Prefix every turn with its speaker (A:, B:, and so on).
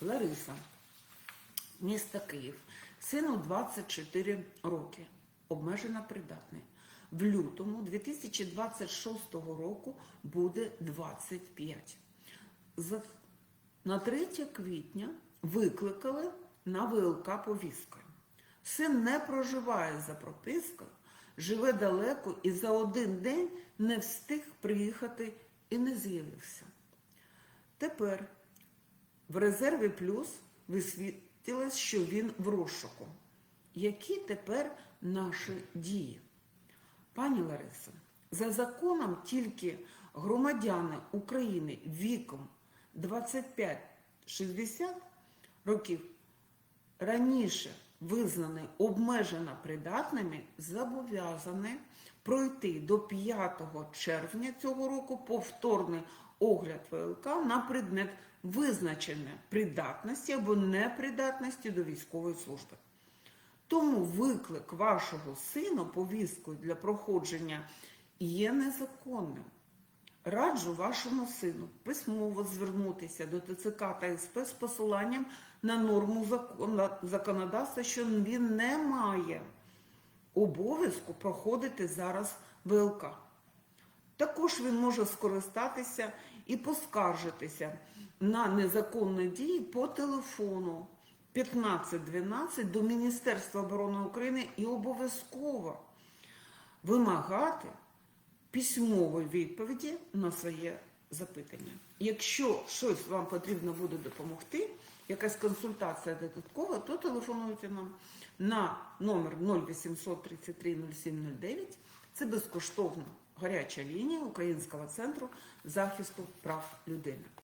A: Лариса, місто Київ, сину 24 роки, обмежено придатний. В лютому 2026 року буде 25. На 3 квітня викликали на ВЛК повісткою. Син не проживає за пропискою, живе далеко і за один день не встиг приїхати і не з'явився. Тепер в резерві плюс висвітилось, що він в розшуку. Які тепер наші дії? Пані Ларисо, за законом тільки громадяни України віком 25-60 років раніше визнані обмежено придатними, зобов'язані пройти до 5 червня цього року повторний огляд ВЛК на предмет визначення придатності або непридатності до військової служби. Тому виклик вашого сина повісткою для проходження є незаконним. Раджу вашому сину письмово звернутися до ТЦК та СП з посиланням на норму законодавства, що він не має обов'язку проходити зараз ВЛК. Також він може скористатися і поскаржитися на незаконні дії по телефону 1512 до Міністерства оборони України і обов'язково вимагати письмової відповіді на своє запитання. Якщо щось вам потрібно буде допомогти, якась консультація додаткова, то телефонуйте нам на номер 0800 33 0709. Це безкоштовна гаряча лінія Українського центру захисту прав людини.